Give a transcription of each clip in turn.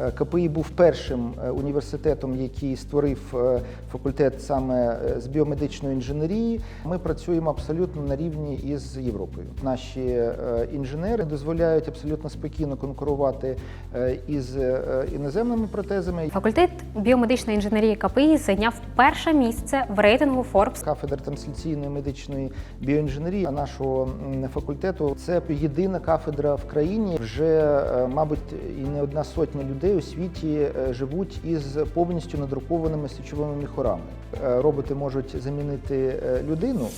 Е, КПІ був першим е, університетом, який створив е, факультет саме з біомедичної інженерії. Ми працюємо абсолютно на рівні із Європою. Наші інженери дозволяють абсолютно спокійно конкурувати із іноземними протезами. Факультет біомедичної інженерії КПІ зайняв перше місце в рейтингу Forbes. Кафедра трансляційної медичної біоінженерії нашого факультету це єдина кафедра в країні. Вже, мабуть, і не одна сотня людей у світі е, живуть із повністю надрукованими сечовими міхурами. Е, Роботи можуть замінити е, людину.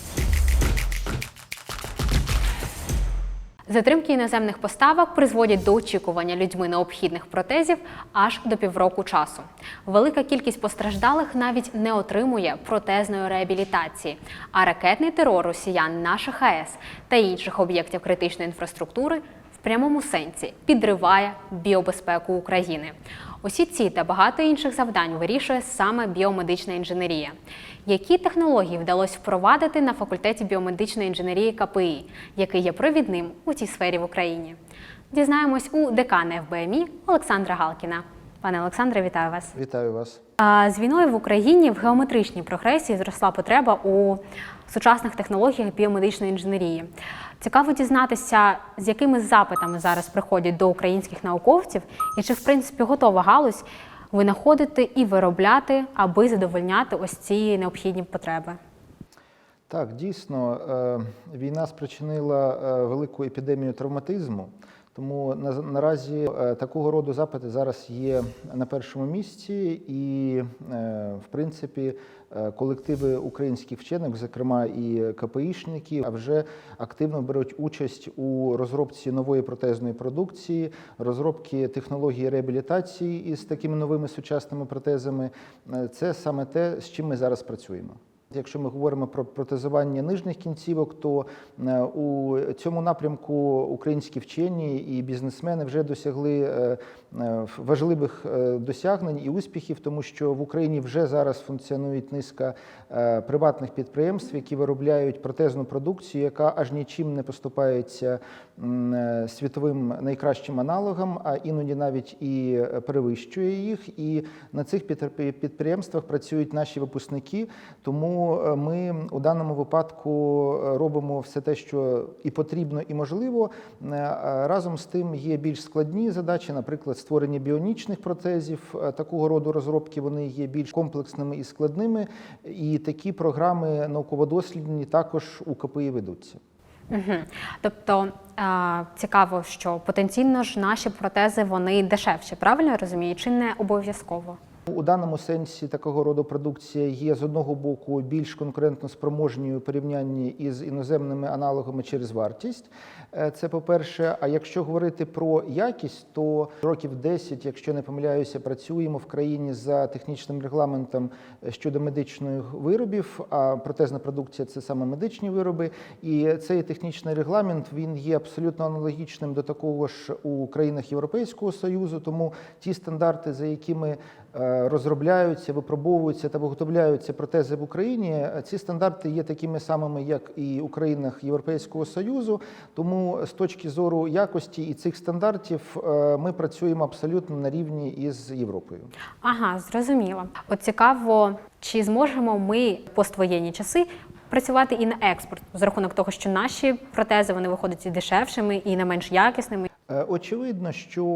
Затримки іноземних поставок призводять до очікування людьми необхідних протезів аж до півроку часу. Велика кількість постраждалих навіть не отримує протезної реабілітації, а ракетний терор росіян наших АЕС та інших об'єктів критичної інфраструктури в прямому сенсі підриває біобезпеку України. Усі ці та багато інших завдань вирішує саме біомедична інженерія. Які технології вдалося впровадити на факультеті біомедичної інженерії КПІ, який є провідним у цій сфері в Україні? Дізнаємось у декана ФБМІ Олександра Галкіна. Пане Олександре, вітаю вас. Вітаю вас. З війною в Україні в геометричній прогресії зросла потреба у сучасних технологіях біомедичної інженерії. Цікаво дізнатися, з якими запитами зараз приходять до українських науковців, і чи в принципі готова галузь винаходити і виробляти, аби задовольняти ось ці необхідні потреби. Так, дійсно, е, війна спричинила е, велику епідемію травматизму. Тому на- наразі е, такого роду запити зараз є на першому місці, і е, в принципі е, колективи українських вчених, зокрема і КПІшники, а вже активно беруть участь у розробці нової протезної продукції, розробки технології реабілітації із такими новими сучасними протезами. Це саме те, з чим ми зараз працюємо. Якщо ми говоримо про протезування нижніх кінцівок, то е, у цьому напрямку українські вчені і бізнесмени вже досягли е, важливих е, досягнень і успіхів, тому що в Україні вже зараз функціонують низка е, приватних підприємств, які виробляють протезну продукцію, яка аж нічим не поступається е, світовим найкращим аналогам, а іноді навіть і е, перевищує їх. І на цих підприємствах працюють наші випускники. Тому е, ми у даному випадку е, робимо все те, що і потрібно, і можливо. Е, Разом з тим є більш складні задачі, наприклад, створення біонічних протезів. Е, Такого роду розробки вони є більш комплексними і складними. І такі програми науково-дослідні також у КПІ ведуться. Угу. Тобто е, цікаво, що потенційно ж наші протези вони дешевші, правильно я розумію, чи не обов'язково? У даному сенсі такого роду продукція є з одного боку більш конкурентно спроможною у порівнянні із іноземними аналогами через вартість. Е, Це по-перше. А якщо говорити про якість, то років 10, якщо не помиляюся, працюємо в країні за технічним регламентом е, щодо медичних виробів. А протезна продукція це саме медичні вироби. І цей технічний регламент він є абсолютно аналогічним до такого ж у країнах Європейського союзу. Тому ті стандарти, за якими е, розробляються, випробовуються та виготовляються протези в Україні. Ці стандарти є такими самими, як і у країнах Європейського союзу. Тому з точки зору якості і цих стандартів е, ми працюємо абсолютно на рівні із Європою. Ага, зрозуміло. От цікаво, чи зможемо ми поствоєнні часи працювати і на експорт з рахунок того, що наші протези вони виходять і дешевшими, і не менш якісними. Е, Очевидно, що,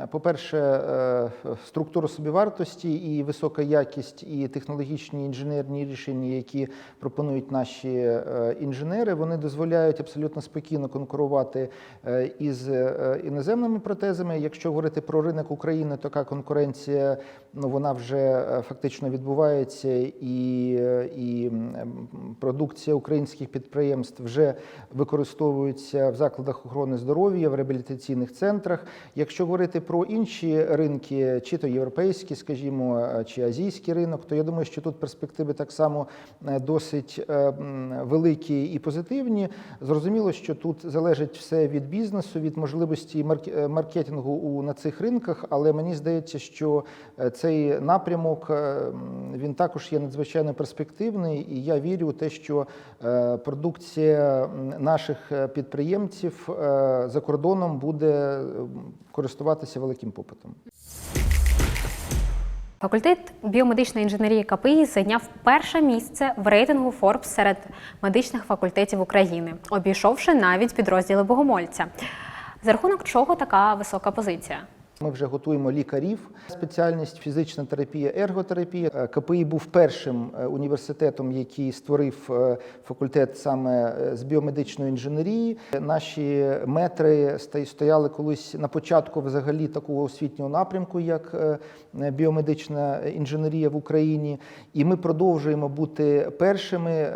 е, по-перше, е, структура собівартості і висока якість, і технологічні інженерні рішення, які пропонують наші інженери, вони дозволяють абсолютно спокійно конкурувати із іноземними протезами. Якщо говорити про ринок України, така конкуренція ну, вона вже фактично відбувається, і, і продукція українських підприємств вже використовується в закладах охорони здоров'я, в реабілітаційних центрах. Якщо говорити про інші ринки, чи то європейські, скажімо, е, чи азійський ринок, то я думаю, що тут перспективи так само е, досить е, великі і позитивні. Зрозуміло, що тут залежить все від бізнесу, від можливості маркетингу на цих ринках, але мені здається, що цей напрямок він також є надзвичайно перспективний, і я вірю у те, що продукція наших підприємців за кордоном кордоном буде е, користуватися великим попитом. Факультет біомедичної інженерії КПІ зайняв перше місце в рейтингу Forbes серед медичних факультетів України, обійшовши навіть підрозділи Богомольця. За рахунок чого така висока позиція? Ми вже готуємо лікарів. Спеціальність фізична терапія, ерготерапія. Е, КПІ був першим е, університетом, який створив е, факультет саме з біомедичної інженерії. Наші метри стояли колись на початку взагалі такого освітнього напрямку, як біомедична інженерія в Україні. І ми продовжуємо бути першими,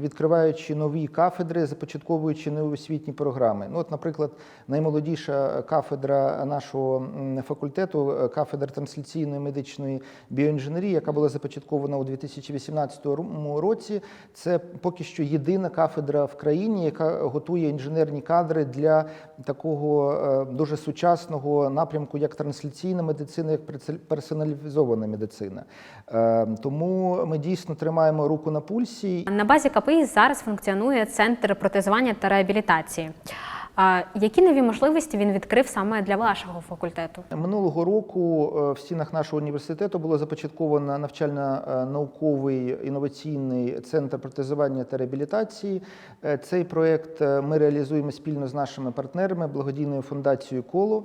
відкриваючи нові кафедри, започатковуючи нові освітні програми. Ну, от, наприклад, наймолодіша кафедра нашого факультету, е, кафедра трансляційної медичної біоінженерії, яка була започаткована у 2018 ру- році. Це поки що єдина кафедра в країні, яка готує інженерні кадри для такого е, дуже сучасного напрямку, як трансляційна медицина, як персоналізована медицина. Е, Тому ми дійсно тримаємо руку на пульсі. На базі КПІ зараз функціонує центр протезування та реабілітації. А які нові можливості він відкрив саме для вашого факультету? Минулого року е, в стінах нашого університету було започатковано навчально-науковий інноваційний центр протезування та реабілітації. Е, Цей проект е, ми реалізуємо спільно з нашими партнерами, благодійною фундацією Коло.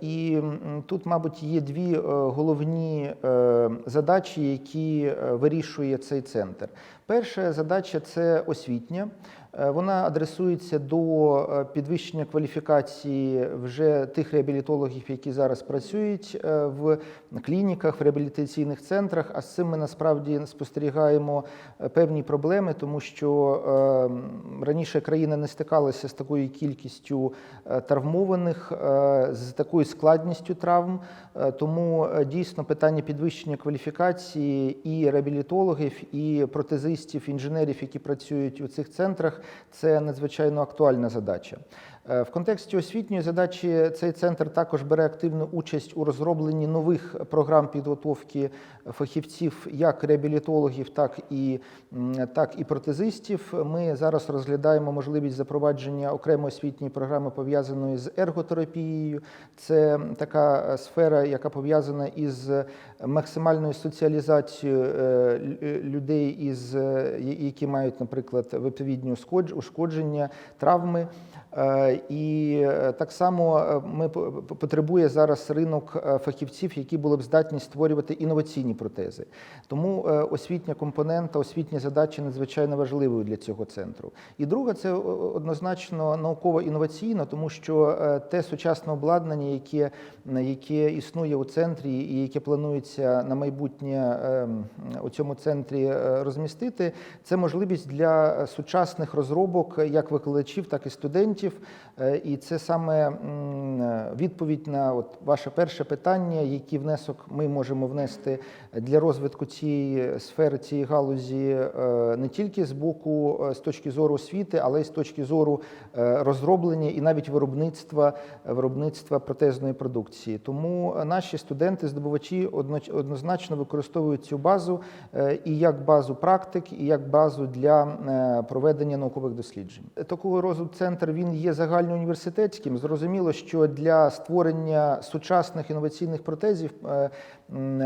І тут, мабуть, є дві головні задачі, які вирішує цей центр. Перша задача це освітня. Е, Вона адресується до е, підвищення кваліфікації вже тих реабілітологів, які зараз працюють е, в клініках, в реабілітаційних центрах. А з цим ми насправді спостерігаємо певні проблеми, тому що раніше країна не стикалася з такою кількістю травмованих, з такою складністю травм. Тому дійсно питання підвищення кваліфікації і реабілітологів, і протезистів, інженерів, які працюють у цих центрах, це надзвичайно актуальна задача. Е, В контексті освітньої задачі цей центр також бере активну участь у розробленні нових програм підготовки фахівців, як реабілітологів, так і, так і протезистів. Ми зараз розглядаємо можливість запровадження окремої освітньої програми, пов'язаної з ерготерапією. Це така е, сфера, яка пов'язана із максимальною соціалізацією е, людей, із, які мають, наприклад, відповідні ушкодження, травми. Е, І е, так само е, ми по- по- потребує зараз ринок фахівців, які були б здатні створювати інноваційні протези. Тому освітня компонента, освітні задачі надзвичайно важливою для цього центру. І друга це однозначно науково-інноваційно, тому що те сучасне обладнання, яке, яке існує у центрі і яке планується на майбутнє е, у цьому центрі розмістити, це можливість для сучасних розробок як викладачів, так і студентів. Е, І це саме відповідь на от ваше перше питання, який внесок ми можемо внести для розвитку цієї сфери, цієї галузі е, не тільки з боку е, з точки зору освіти, але й з точки зору розроблення і навіть виробництва виробництва протезної продукції. Тому наші студенти, здобувачі однозначно використовують цю базу і як базу практик, і як базу для проведення наукових досліджень. Такого роду центр він є загальноуніверситетським. Зрозуміло, що для створення сучасних інноваційних протезів е,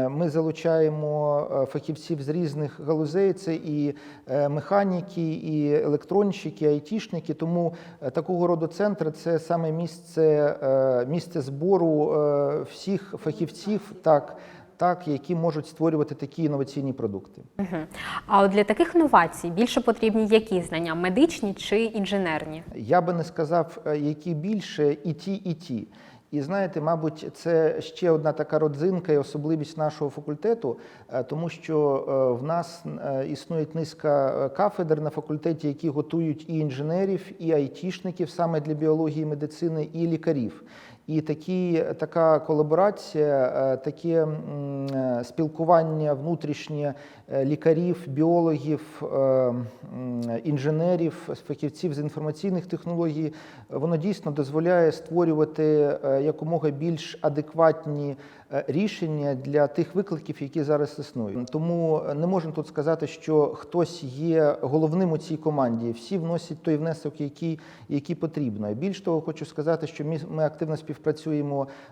ми залучаємо е, фахівців з різних галузей. Це і е, механіки, і електронщики, айтішники. Тому такого роду центр це саме місце, місце збору всіх фахівців, так, так, які можуть створювати такі інноваційні продукти. Мгм. А от для таких новацій більше потрібні які знання медичні чи інженерні? Я би не сказав, е, які більше і ті, і ті. І знаєте, мабуть, це ще одна така родзинка і особливість нашого факультету, е, тому що е, в нас існує низка кафедр на факультеті, які готують і інженерів, і айтішників саме для біології, медицини, і лікарів. І такі, така колаборація, е, таке спілкування внутрішнє е, лікарів, біологів, е, інженерів, фахівців з інформаційних технологій, воно дійсно дозволяє створювати якомога більш адекватні рішення для тих викликів, які зараз існують. Тому не можна тут сказати, що хтось є головним у цій команді. Всі вносять той внесок, який, який потрібно. Більш того, хочу сказати, що ми активно співпрацюємо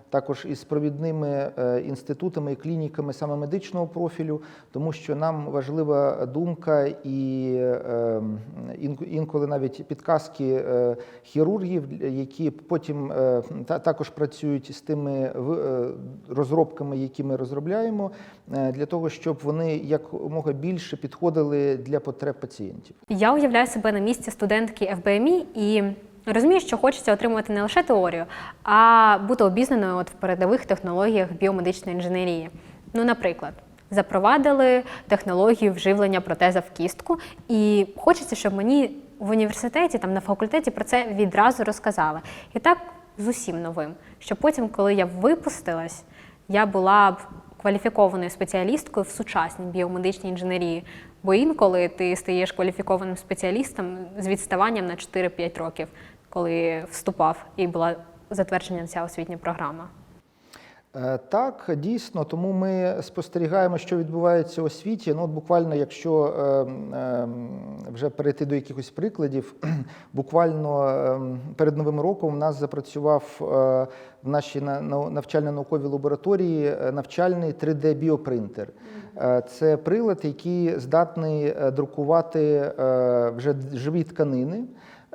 також із провідними е, інститутами і клініками саме медичного профілю, тому що нам важлива думка і е, інколи навіть підказки е, хірургів, які потім е, та- також працюють з тими розробками, які ми розробляємо, для того, щоб вони якомога більше підходили для потреб пацієнтів. Я уявляю себе на місці студентки ФБМІ і розумію, що хочеться отримувати не лише теорію, а бути обізнаною от в передових технологіях біомедичної інженерії. Ну, наприклад, запровадили технологію вживлення протеза в кістку, і хочеться, щоб мені в університеті, там на факультеті про це відразу розказали. І так з усім новим, щоб потім, коли я випустилась, я була б кваліфікованою спеціалісткою в сучасній біомедичній інженерії. Бо інколи ти стаєш кваліфікованим спеціалістом з відставанням на 4-5 років, коли вступав і була затверджена ця освітня програма. Е, Так, дійсно, тому ми спостерігаємо, що відбувається у світі. Ну, от буквально, якщо е, е, вже перейти до якихось прикладів, буквально е, перед новим роком у нас запрацював е, в нашій на- на- навчально-науковій лабораторії е, навчальний 3D-біопринтер. Е, Це прилад, який здатний е, друкувати е, вже живі тканини.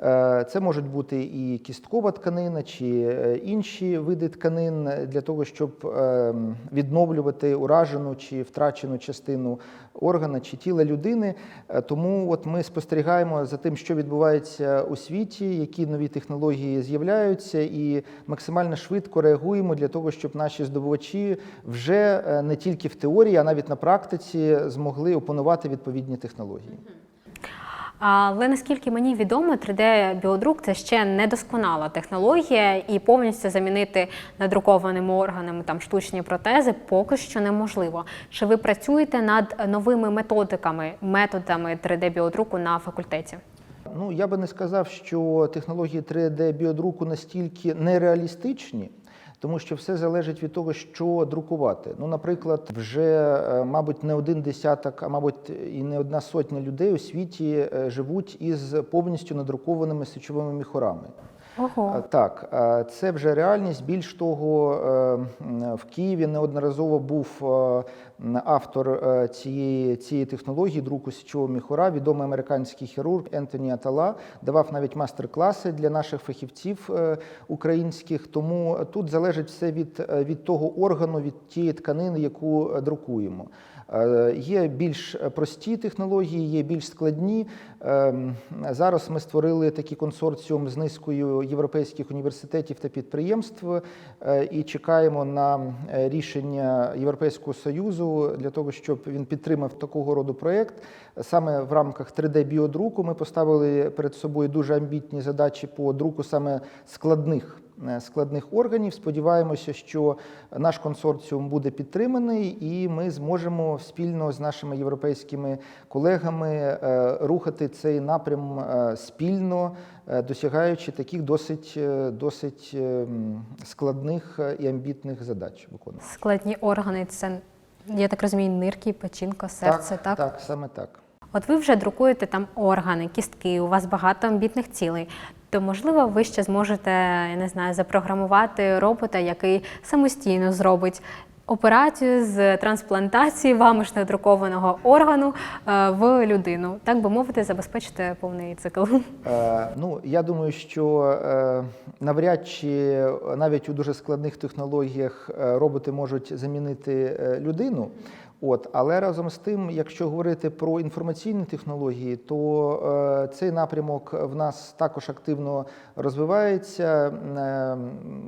Е, Це можуть бути і кісткова тканина, чи е, інші види тканин для того, щоб е, відновлювати уражену чи втрачену частину органа чи тіла людини. Е, Тому от ми спостерігаємо за тим, що відбувається у світі, які нові технології з'являються, і максимально швидко реагуємо для того, щоб наші здобувачі вже не тільки в теорії, а навіть на практиці змогли опанувати відповідні технології. Але наскільки мені відомо, 3D-біодрук це ще недосконала технологія, і повністю замінити надрукованими органами там штучні протези поки що неможливо. Чи ви працюєте над новими методиками, методами 3D-біодруку на факультеті? Ну, я би не сказав, що технології 3D-біодруку настільки нереалістичні, тому що все залежить від того, що друкувати. Ну, наприклад, вже, е, мабуть, не один десяток, а мабуть, і не одна сотня людей у світі е, живуть із повністю надрукованими свічовими міхорами, Ого. Так, це вже реальність. Більш того, е, в Києві неодноразово був е, автор е, цієї, цієї технології друку січового міхура, відомий американський хірург Ентоні Атала, давав навіть майстер-класи для наших фахівців е, українських. Тому тут залежить все від, е, від того органу, від тієї тканини, яку друкуємо. Є більш прості технології, є більш складні. Ем, Зараз ми створили такий консорціум з низкою європейських університетів та підприємств і чекаємо на рішення Європейського союзу для того, щоб він підтримав такого роду проєкт. Саме в рамках 3D-біодруку ми поставили перед собою дуже амбітні задачі по друку саме складних е, складних органів. Сподіваємося, що наш консорціум буде підтриманий, і ми зможемо спільно з нашими європейськими колегами е, рухати цей напрям е, спільно, досягаючи таких досить, досить е, складних і амбітних задач. Виконувати. Складні органи це, я так розумію, нирки, печінка, серце, так? так, саме так. От ви вже друкуєте там органи, кістки, у вас багато амбітних цілей. То можливо, ви ще зможете, я не знаю, запрограмувати робота, який самостійно зробить операцію з трансплантації вами друкованого органу е, в людину, так би мовити, забезпечити повний цикл. Е, Ну, я думаю, що е, навряд чи навіть у дуже складних технологіях е, роботи можуть замінити е, людину. От, але разом з тим, якщо говорити про інформаційні технології, то е, цей напрямок в нас також активно розвивається. Е,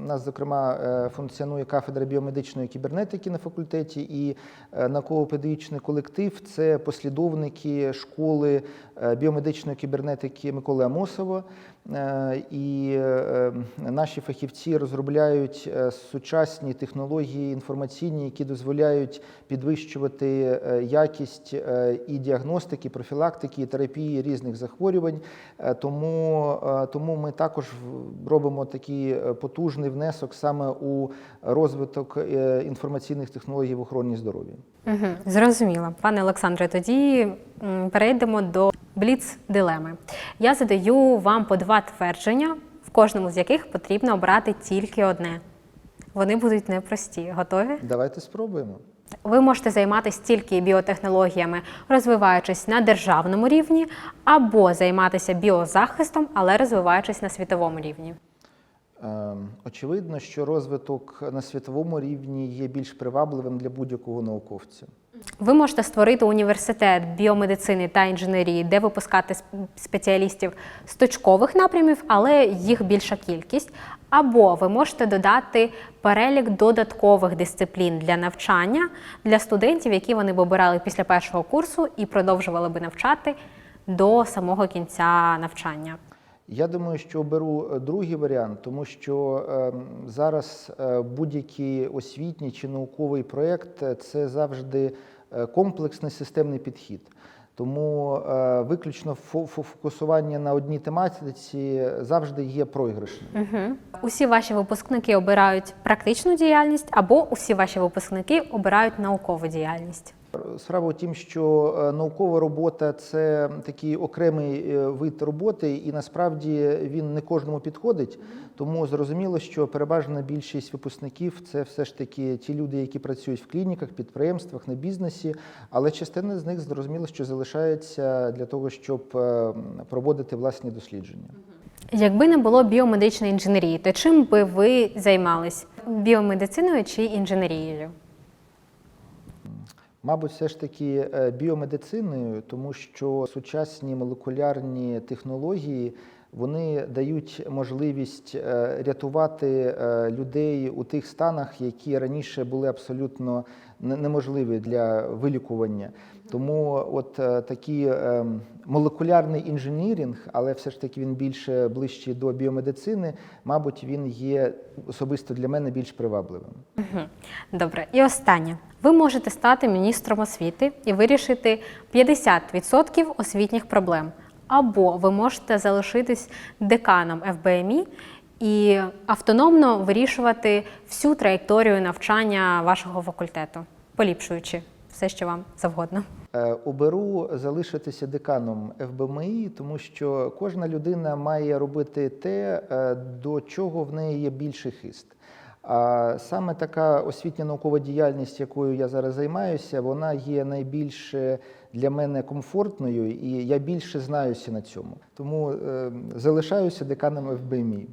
У нас, зокрема, е, функціонує кафедра біомедичної кібернетики на факультеті, і е, науково-педагогічний колектив це послідовники школи е, біомедичної кібернетики Миколи Амосова. Е, І е, наші фахівці розробляють е, сучасні технології інформаційні, які дозволяють підвищувати якість і діагностики, профілактики, і терапії різних захворювань. Тому, тому ми також робимо такий потужний внесок саме у розвиток інформаційних технологій в охороні здоров'я. Угу, зрозуміло. Пане Олександре, тоді перейдемо до бліц-дилеми. Я задаю вам по два твердження, в кожному з яких потрібно обрати тільки одне. Вони будуть непрості. Готові? Давайте спробуємо. Ви можете займатися тільки біотехнологіями, розвиваючись на державному рівні, або займатися біозахистом, але розвиваючись на світовому рівні. Е, Очевидно, що розвиток на світовому рівні є більш привабливим для будь-якого науковця. Ви можете створити університет біомедицини та інженерії, де випускати спеціалістів з точкових напрямів, але їх більша кількість. Або ви можете додати перелік додаткових дисциплін для навчання для студентів, які вони б обирали після першого курсу і продовжували би навчати до самого кінця навчання. Я думаю, що беру е, другий варіант, тому що е, зараз е, будь-який освітній чи науковий проєкт е, це завжди комплексний системний підхід. Тому виключно фо- фо- фокусування на одній тематиці завжди є програшним. Угу. Усі ваші випускники обирають практичну діяльність, або усі ваші випускники обирають наукову діяльність. Справа в тім, що е, наукова робота це такий окремий е, вид роботи, і насправді він не кожному підходить. Тому зрозуміло, що переважна більшість випускників це все ж таки ті люди, які працюють в клініках, підприємствах, на бізнесі. Але частина з них зрозуміло, що залишається для того, щоб е, проводити власні дослідження. Якби не було біомедичної інженерії, то чим би ви займались? Біомедициною чи інженерією? Мабуть, все ж таки е, біомедициною, тому що сучасні молекулярні технології вони дають можливість е, рятувати е, людей у тих станах, які раніше були абсолютно неможливі для вилікування. Тому от е, такий е, молекулярний інженірінг, але все ж таки він більше ближчий до біомедицини, мабуть, він є особисто для мене більш привабливим. Добре. І останнє. Ви можете стати міністром освіти і вирішити 50% освітніх проблем. Або ви можете залишитись деканом ФБМІ і автономно вирішувати всю траєкторію навчання вашого факультету, поліпшуючи все, що вам завгодно. Е, Оберу залишитися деканом ФБМІ, тому що кожна людина має робити те, е, до чого в неї є більший хист. А саме така освітня наукова діяльність, якою я зараз займаюся, вона є найбільш е, для мене комфортною, і я більше знаюся на цьому. Тому е, залишаюся деканом ФБМІ.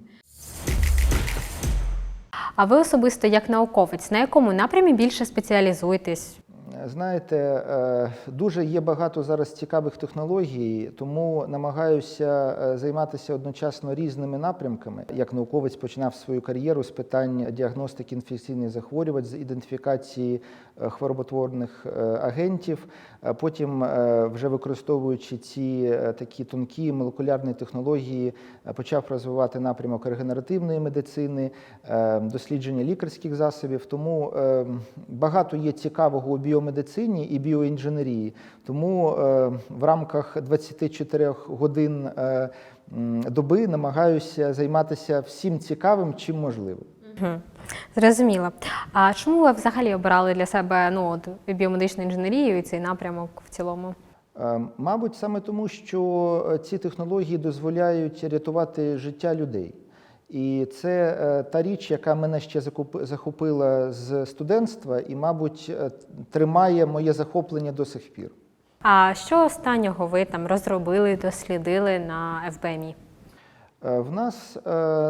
А ви особисто як науковець, на якому напрямі більше спеціалізуєтесь? Знаєте, е, дуже є багато зараз цікавих технологій, тому намагаюся е, займатися одночасно різними напрямками. Як науковець починав свою кар'єру з питань діагностики інфекційних захворювань, з ідентифікації е, хвороботворних агентів. Потім, вже використовуючи ці такі тонкі молекулярні технології, почав розвивати напрямок регенеративної медицини, дослідження лікарських засобів. Тому багато є цікавого у біомедицині і біоінженерії. Тому е, в рамках 24 годин е, доби намагаюся займатися всім цікавим, чим можливо. Мгм. Зрозуміло. А чому ви взагалі обирали для себе ну, от, біомедичну інженерію і цей напрямок в цілому? Е, Мабуть, саме тому, що ці технології дозволяють рятувати життя людей. І це е, та річ, яка мене ще закуп- захопила з студентства, і, мабуть, е, тримає моє захоплення до сих пір. А що останнього ви там розробили, дослідили на ФБМІ? Е, В нас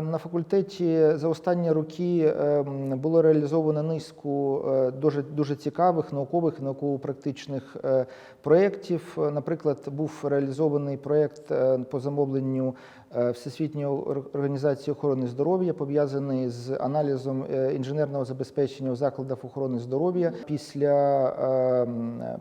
на факультеті за останні роки е, було реалізовано низку дуже дуже цікавих наукових науково-практичних проєктів. Наприклад, був реалізований проєкт по замовленню Всесвітньої організації охорони здоров'я, пов'язаний з аналізом е, інженерного забезпечення у закладах охорони здоров'я після е,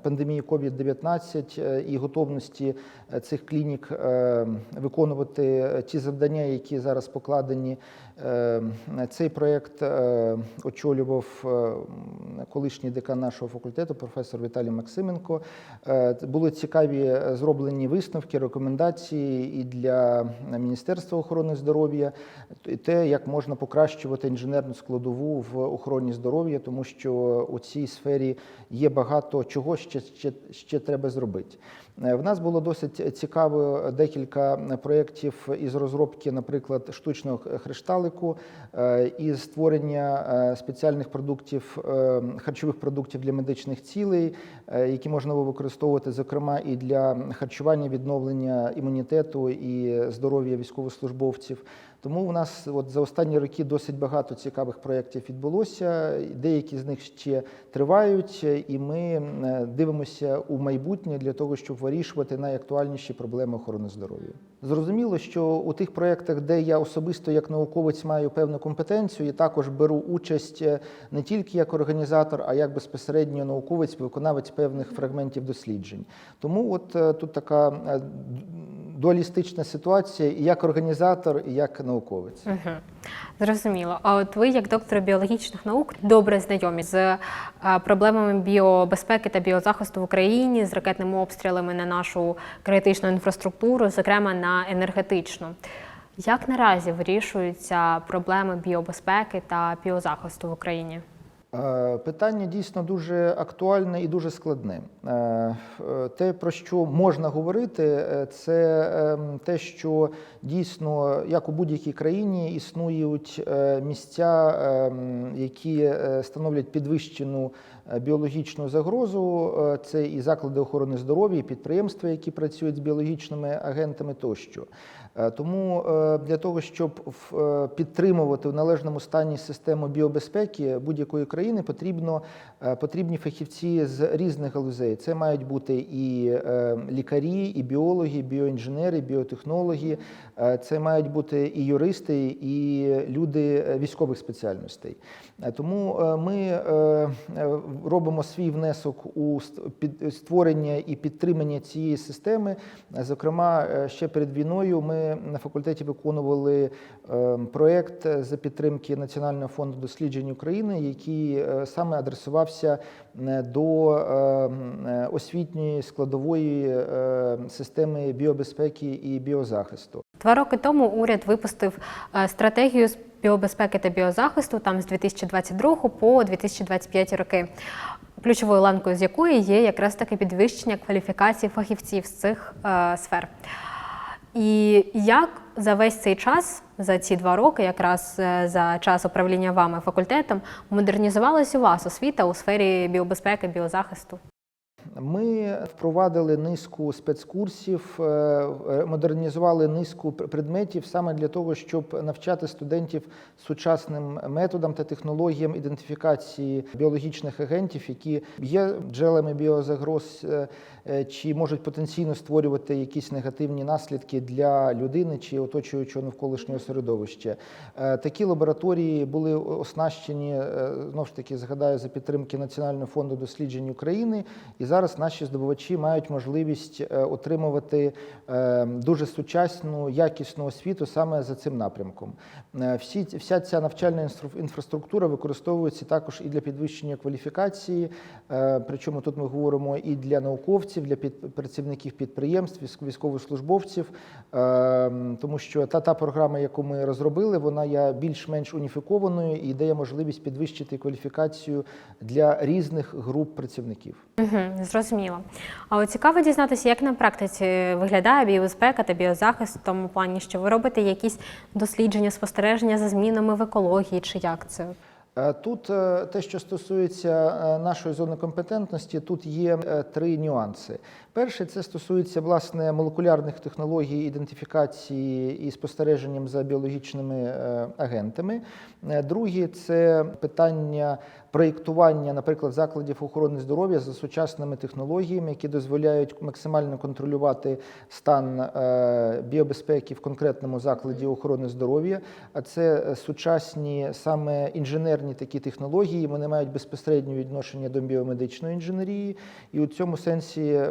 пандемії COVID-19 е, і готовності е, цих клінік е, виконувати е, ті завдання, які зараз покладені. Е, Цей проєкт е, очолював е, колишній декан нашого факультету, професор Віталій Максименко. Були цікаві зроблені висновки, рекомендації і для Міністерства охорони здоров'я, і те, як можна покращувати інженерну складову в охороні здоров'я, тому що у цій сфері є багато чого ще, ще, ще треба зробити. Е, В нас було досить цікаво декілька проєктів із розробки, наприклад, штучного хрешталику, і створення е, спеціальних продуктів, е, харчових продуктів для медичних цілей, е, які можна використовувати, зокрема, і для харчування, відновлення імунітету і здоров'я військовослужбовців. Тому у нас от за останні роки досить багато цікавих проєктів відбулося. Деякі з них ще тривають, і ми е, дивимося у майбутнє для того, щоб вирішувати найактуальніші проблеми охорони здоров'я. Зрозуміло, що у тих проєктах, де я особисто як науковець маю певну компетенцію, і також беру участь е, не тільки як організатор, а як безпосередньо науковець, виконавець певних фрагментів досліджень. Тому от е, тут така е, дуалістична ситуація і як організатор, і як науковець. Угу. Зрозуміло. А от ви, як доктор біологічних наук, добре знайомі з проблемами біобезпеки та біозахисту в Україні, з ракетними обстрілами на нашу критичну інфраструктуру, зокрема на енергетичну. Як наразі вирішуються проблеми біобезпеки та біозахисту в Україні? Е, Питання дійсно дуже актуальне і дуже складне. Е, е, Те, про що можна говорити, це ем, те, що дійсно, як у будь-якій країні, існують місця, ем, які становлять підвищену біологічну загрозу. Е, Це і заклади охорони здоров'я, і підприємства, які працюють з біологічними агентами тощо. Е, Тому е, для того, щоб е, підтримувати в належному стані систему біобезпеки будь-якої країни, потрібно е, потрібні фахівці з різних галузей. Це мають бути і е, лікарі, і біологи, і біоінженери, і біотехнологи. Е, Це мають бути і юристи, і люди е, військових спеціальностей. Е, Тому е, ми е, е, робимо свій внесок у ст- створення і підтримання цієї системи. Зокрема, е, ще перед війною ми на факультеті виконували е, проєкт за підтримки Національного фонду досліджень України, який е, саме адресувався е, до е, м, е, освітньої складової системи біобезпеки і біозахисту. Два роки тому уряд випустив стратегію з біобезпеки та біозахисту там з 2022 по 2025 роки. Ключовою ланкою з якої є якраз таки підвищення кваліфікації фахівців з цих е, сфер. І як за весь цей час, за ці два роки, якраз е, за час управління вами факультетом, модернізувалась у вас освіта у сфері біобезпеки, біозахисту? Ми впровадили низку спецкурсів, е, модернізували низку предметів саме для того, щоб навчати студентів сучасним методам та технологіям ідентифікації біологічних агентів, які є джерелами біозагроз е, чи можуть потенційно створювати якісь негативні наслідки для людини чи оточуючого навколишнього середовища. Е, Такі лабораторії були оснащені е, знову ж таки згадаю за підтримки Національного фонду досліджень України. І зараз наші здобувачі мають можливість е, отримувати е, дуже сучасну, якісну освіту саме за цим напрямком. Е, Всі, вся ця навчальна інфраструктура використовується також і для підвищення кваліфікації. е, Причому тут ми говоримо і для науковців, для під, працівників підприємств, військовослужбовців, е, тому що та та програма, яку ми розробили, вона є більш-менш уніфікованою і дає можливість підвищити кваліфікацію для різних груп працівників. Угу, зрозуміло. А от цікаво дізнатися, як на практиці виглядає біобезпека та біозахист в тому плані, що ви робите якісь дослідження, спостереження за змінами в екології, чи як це? Е, Тут е, те, що стосується е, нашої зони компетентності, тут є три нюанси. Перший це стосується власне молекулярних технологій ідентифікації і спостереженням за біологічними е, агентами. Е, Другий це питання проєктування, наприклад, закладів охорони здоров'я за сучасними технологіями, які дозволяють максимально контролювати стан е, біобезпеки в конкретному закладі охорони здоров'я. А це сучасні саме інженерні такі технології. Вони мають безпосереднє відношення до біомедичної інженерії. І у цьому сенсі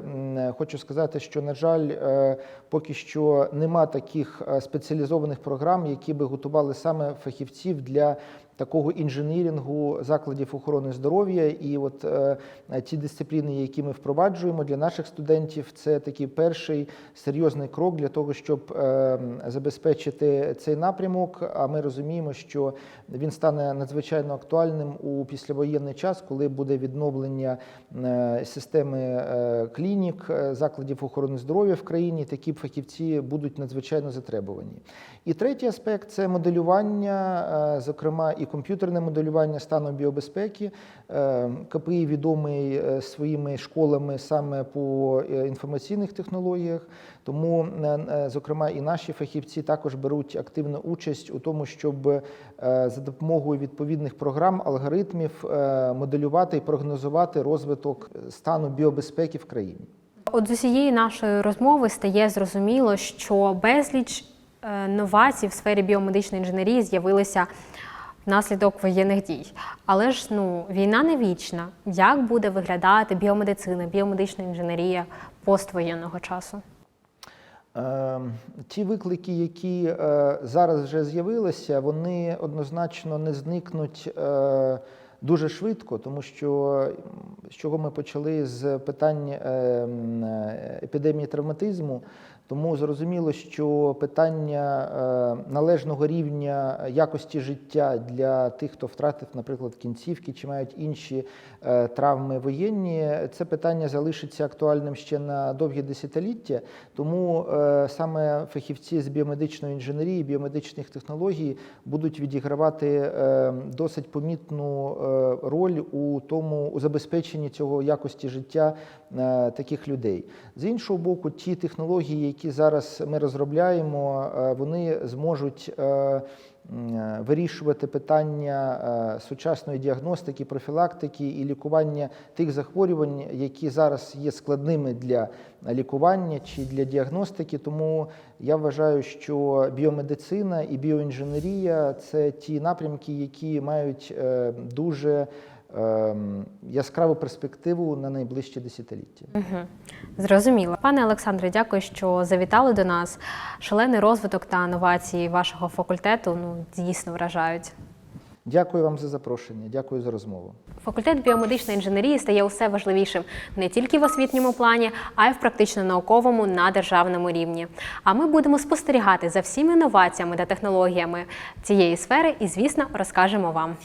хочу сказати, що на жаль, е, поки що нема таких е, спеціалізованих програм, які би готували саме фахівців для такого інженірінгу закладів охорони здоров'я. І от е, ті дисципліни, які ми впроваджуємо для наших студентів, це такий перший серйозний крок для того, щоб е, забезпечити цей напрямок. А ми розуміємо, що він стане надзвичайно актуальним у післявоєнний час, коли буде відновлення е, системи е, клінік, е, закладів охорони здоров'я в країні. Такі фахівці будуть надзвичайно затребувані. І третій аспект це моделювання, е, зокрема і комп'ютерне моделювання стану біобезпеки. Е, КПІ відомий е, своїми школами саме по е, інформаційних технологіях. Тому, зокрема, і наші фахівці також беруть активну участь у тому, щоб за допомогою відповідних програм, алгоритмів моделювати і прогнозувати розвиток стану біобезпеки в країні. От з усієї нашої розмови стає зрозуміло, що безліч новацій в сфері біомедичної інженерії з'явилися внаслідок воєнних дій. Але ж ну війна не вічна. Як буде виглядати біомедицина, біомедична інженерія поствоєнного часу? Е, Ті виклики, які е, зараз вже з'явилися, вони однозначно не зникнуть е, дуже швидко, тому що з чого ми почали з питань е, е, епідемії травматизму. Тому зрозуміло, що питання е, належного рівня якості життя для тих, хто втратив, наприклад, кінцівки чи мають інші е, травми воєнні, це питання залишиться актуальним ще на довгі десятиліття. Тому е, саме фахівці з біомедичної інженерії, біомедичних технологій будуть відігравати досить помітну роль у тому у забезпеченні цього якості життя таких людей. З іншого боку, ті технології, які зараз ми розробляємо, е, вони зможуть е, е, вирішувати питання сучасної діагностики, профілактики і лікування тих захворювань, які зараз є складними для лікування чи для діагностики. Тому я вважаю, що біомедицина і біоінженерія це ті напрямки, які мають дуже яскраву перспективу на найближчі десятиліття. Угу. Зрозуміло. Пане Олександре, дякую, що завітали до нас. Шалений розвиток та новації вашого факультету ну дійсно вражають. Дякую вам за запрошення, дякую за розмову. Факультет біомедичної інженерії стає усе важливішим не тільки в освітньому плані, а й в практично-науковому на державному рівні. А ми будемо спостерігати за всіми новаціями та технологіями цієї сфери і, звісно, розкажемо вам.